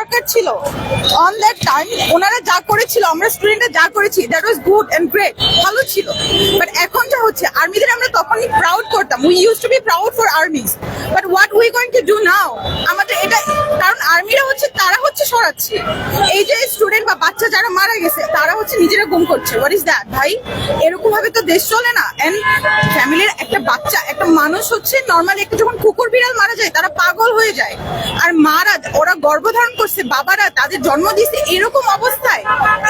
সরকার ছিল on that time ওনারা যা করেছিল, আমরা স্টুডেন্টরা যা করেছি that was good and great ভালো ছিল। বাট এখন যা হচ্ছে আর্মিদের আমরা তখনই প্রাউড করতাম। We use to be proud for armies but what we going to do now আমাদের এটা কারণ আর্মিরা হচ্ছে, তারা হচ্ছে সরাচ্ছে। এই যে স্টুডেন্ট বা বাচ্চা যারা মারা গেছে, তারা হচ্ছে নিজেরা গুম করছে। হোয়াট ইজ দ্যাট ভাই এরকম ভাবে তো দেশ চলে না। এন্ড ফ্যামিলির একটা বাচ্চা, একটা মানুষ হচ্ছে নর্মালি একটা যখন কুকুর বিড়াল মারা যায়, তারা পাগল হয়ে যায়। আর মারা, ওরা গর্ভধারণ করছে, বাবারা তাদের জন্ম দিচ্ছে এরকম অবস্থায়।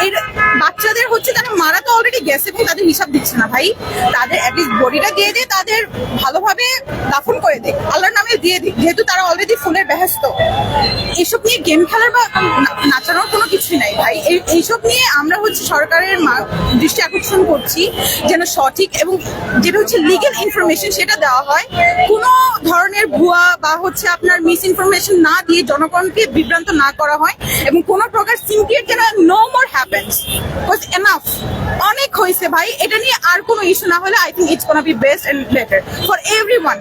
এর বাচ্চাদের হচ্ছে তারা মারা তো অলরেডি গেছে এবং তাদের হিসাব দিচ্ছে না ভাই। তাদের অ্যাটলিস্ট বডিটা দিয়ে দিয়ে তাদের ভালোভাবে দাফন করে দেয় আল্লাহর নামে দিয়ে দিক যেহেতু তারা অলরেডি ফুলের ব্যস্ত। এসব নিয়ে গেম খেলার নাচানোর কোনো কিছুই নাই ভাই। এইসব নিয়ে আমরা হচ্ছে সরকারের দৃষ্টি আকর্ষণ করছি যেন সঠিক এবং যেটা হচ্ছে লিগেল ইনফরমেশন সেটা দেওয়া হয়। কোনো ধরনের ভুয়া বা হচ্ছে আপনার মিস ইনফরমেশন না দিয়ে জনগণকে বিভ্রান্ত না করা হয় এবং কোনো প্রকার সিমক্রিয়েট যেন no more happens because enough অনেক হয়েছে ভাই। এটা নিয়ে আর কোনো ইস্যু না হলে I think it's gonna be best and better for every one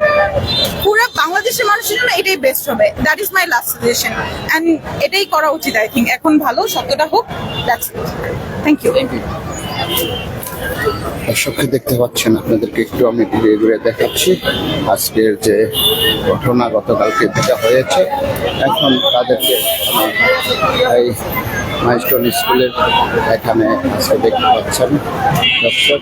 পুরো বাংলাদেশের মানুষের জন্য এটাই বেস্ট হবে। That is my last suggestion and এটাই করা উচিত আই থিঙ্ক এখন ভালো, সত্যটা হোক দ্যাটস থ্যাংক ইউ দর্শককে দেখতে পাচ্ছেন, আপনাদেরকে একটু আমি ঘুরে ঘুরে দেখাচ্ছি। আজকের যে ঘটনা গতকালকে যেটা হয়েছে, এখন তাদেরকে এই মাইস্টোন স্কুলের এখানে আজকে দেখতে পাচ্ছেন। দর্শক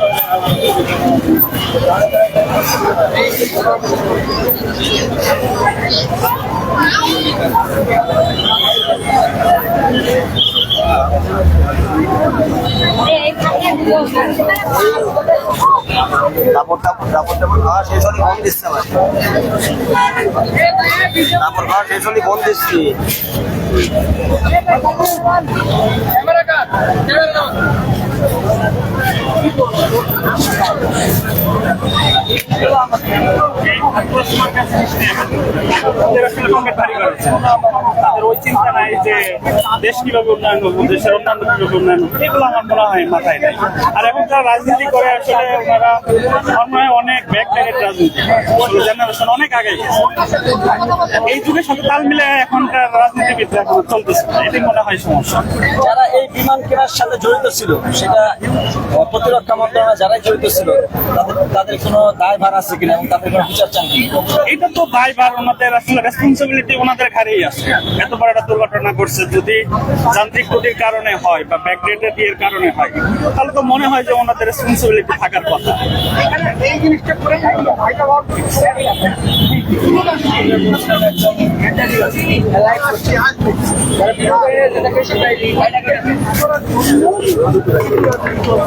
কাপড় টাপড় কাপড় টাপড় খাওয়া শেষ হলে ফোন দিচ্ছে আমার কাপড় খাওয়া তাদের ওই উন্নয়ন দেশের উন্নয়ন এগুলো আমার মনে হয় মাথায় নাই। আর এখন যারা রাজনীতি করে, আসলে ওনারা অনেক ব্যাক ডেটেড রাজনীতি জেনারেশন অনেক আগে এই যুগের সাথে তাল মিলে এখনকার রাজনীতিবিদরা এখন চলতেছে না। এটাই মনে হয় সমস্যা। যারা এই বিমান কেনার সাথে জড়িত ছিল, সেটা প্রতিরক্ষা মন্ত্রণালয় যারাই জড়িত ছিল তাদের তাদের কোনো দায় ভার আছে কিনা এবং তাদের কোনো বিচার চান এটা তো দায়ভার ওনাদের আসলে রেসপন্সিবিলিটি ওনাদের ঘাড়েই আছে। এত বড় একটা দুর্ঘটনা করছে যদি যান্ত্রিক ত্রুটির কারণে হয় বা ব্যাকডেটেড এর কারণে হয় তাহলে তো মনে হয় যে ওনাদের রেসপন্সিবিলিটি থাকার কথা। এই ভাইয়া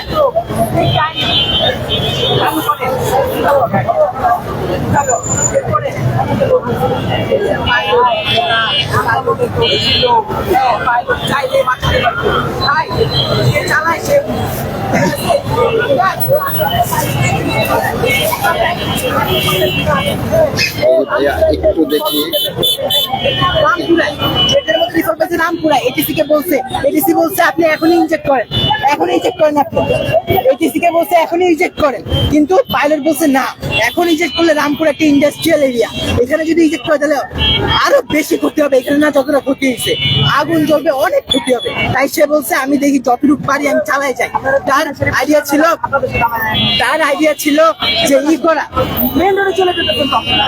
একটু দেখি এটার মধ্যে রিপোর্ট পেয়েছে রামপুরা এটিসি কে বলছে, এটিসি বলছে আপনি এখনই ইনজেক্ট করেন। এখনই ইনজেক্ট করেন আপনি। এটিসি বলছে এখনই করেন কিন্তু পাইলট বলছে না, এখন ইনজেক্ট করলে রামপুরা একটা ইন্ডাস্ট্রিয়াল এরিয়া এখানে যদি ইনজেক্ট করে তাহলে আরও বেশি ক্ষতি হবে। এখানে না যতটা ক্ষতি হয়েছে, আগুন জ্বলবে, অনেক ক্ষতি হবে। তাই সে বলছে, আমি দেখি যতটুকু পারি আমি চালাই যাই। তার আইডিয়া ছিল, তার আইডিয়া ছিল যে ই করা। মেন রোডে চলে যেতে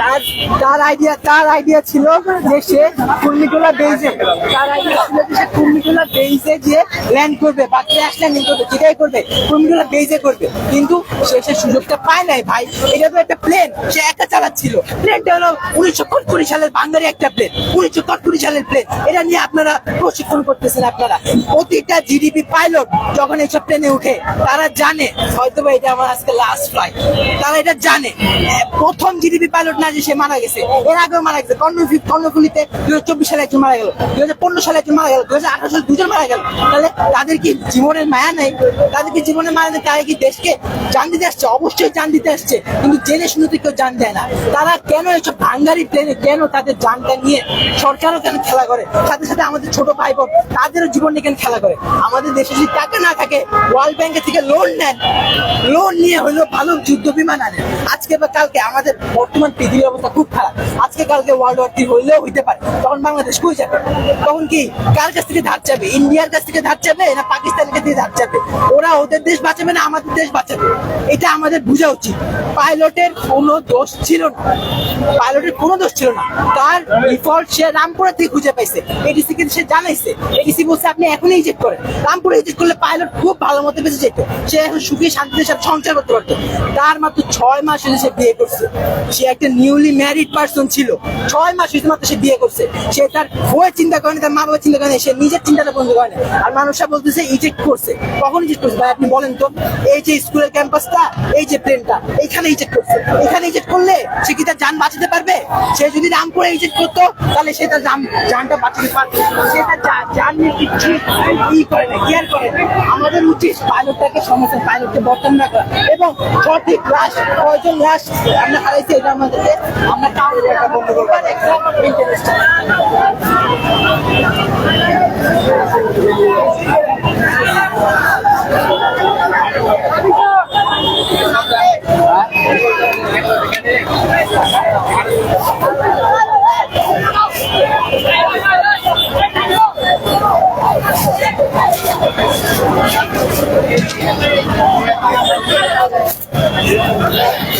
তার তার আইডিয়া তার আইডিয়া ছিল যে সে কুর্মিটোলা তার আইডিয়া ছিল যে সে কুর্মিটোলা ল্যান্ড করবে বা ক্র্যাশ ল্যান্ডিং করবে, যেটাই করবে বেজে করবে। কিন্তু সে সে সুযোগটা পায় নাই ভাই। এটা তো একটা প্লেন সে একা চালাচ্ছিল। প্লেনটা হলো উনিশশো কুড়ি সালের বাঙালি একটা প্লেন উনিশশো কুড়ি সালের প্লেন এটা নিয়ে আপনারা প্রশিক্ষণ করতেছেন আপনারা। প্রতিটা জিডিপি পাইলট যখন এইসব প্লেনে উঠে তারা জানে হয়তো এটা আমার আজকে লাস্ট ফ্লাইট তারা এটা জানে। এ, প্রথম জিডিপি পাইলট না যে সে মারা গেছে এর আগেও মারা গেছে। কর্ণফুলি কর্ণফুলিতে দু হাজার চব্বিশ সালে একজন মারা গেল দু হাজার পনেরো সালে একজন মারা গেল দু হাজার আঠারো সালে দুজন মারা গেল। তাহলে তাদের কি জীবনের মায়া নেই? তাদের কি জীবনের মায়া নেই? তারা কি দেশকে জান দিতে আসছে, অবশ্যই জান দিতে আসছে, কিন্তু জেনে শুনে তো কেউ জান দেয় না। তারা কেন এসব ভাঙ্গারি প্লেনে কেন তাদের জানটা নিয়ে সরকারও কেন খেলা করে? সাথে সাথে আমাদের ছোট ভাই বোন, তাদেরও জীবন নিয়ে কেন খেলা করে? আমাদের দেশে যদি টাকা না থাকে ওয়ার্ল্ড ব্যাংকের থেকে লোন নেন। লোন নিয়ে হলো ভালো যুদ্ধ বিমান আনেন। আজকে বা কালকে আমাদের বর্তমান পৃথিবীর অবস্থা খুব খারাপ। আজকে কালকে ওয়ার্ল্ড ওয়ার থ্রি হইলেও হইতে পারে। তখন বাংলাদেশ কই যাবে? তখন কি কার কাছ থেকে ধার চাবে? ইন্ডিয়ার কাছ থেকে ধার চাবে না পাকিস্তানের কাছ থেকে ধার চাবে? ওরা ওদের দেশ বাঁচাবে না, আমাদের দেশ বাঁচাবে এটা আমাদের বোঝা উচিত। পাইলটের কোনো দোষ ছিল না। পাইলটের কোনো দোষ ছিল না। তার ডিফল্ট সে রামপুরা থেকে খুঁজে পাইছে। এডিসি কে সে জানাইছে। এডিসি বলছে, আপনি এখনই ইজেক্ট করেন। রামপুরে ইজেক্ট করলে পাইলট খুব ভালো মতো বেঁচে যেত। সে এখন সুখী, শান্তিতে সাথে সংসার করতে পারতো। তার মাত্র ছয় মাস হলে সে বিয়ে করছে। সে একটা নিউলি ম্যারিড পার্সন ছিল। ছয় মাস হয়েছে মাত্র সে বিয়ে করছে। সে তার বউয়ের চিন্তা করেনি তার মা বাবার চিন্তা করেনি সে নিজের চিন্তাটা বন্ধ করেনি আর মানুষরা বলতেছে ইজেক্ট করছে। কখন ইজেক্ট করছে? ভাই, আপনি বলেন তো। এই যে স্কুলের ক্যাম্পাসটা, এই যে প্লেনটা এখানে ইজেক্ট করছে। এখানে ইজেক্ট করলে সে কি তার যান বাঁচাতে পারবে? সে যদি রামপুরে ইজেক্ট করতো, তাহলে সে তার যান যানটা বাঁচাতে পারতো। সে তার যান নিয়ে কিচ্ছু ই করে না কেয়ার করে না। আমাদের উচিত পাইলটটাকে সমস্ত পাইলটকে বর্তমান রাখা এবং সঠিক রাশ কয়জন রাশ আমরা হারাইছি, এটা আমাদেরকে আমরা কাউকে একটা বন্ধ করব। ইন্টারেস্ট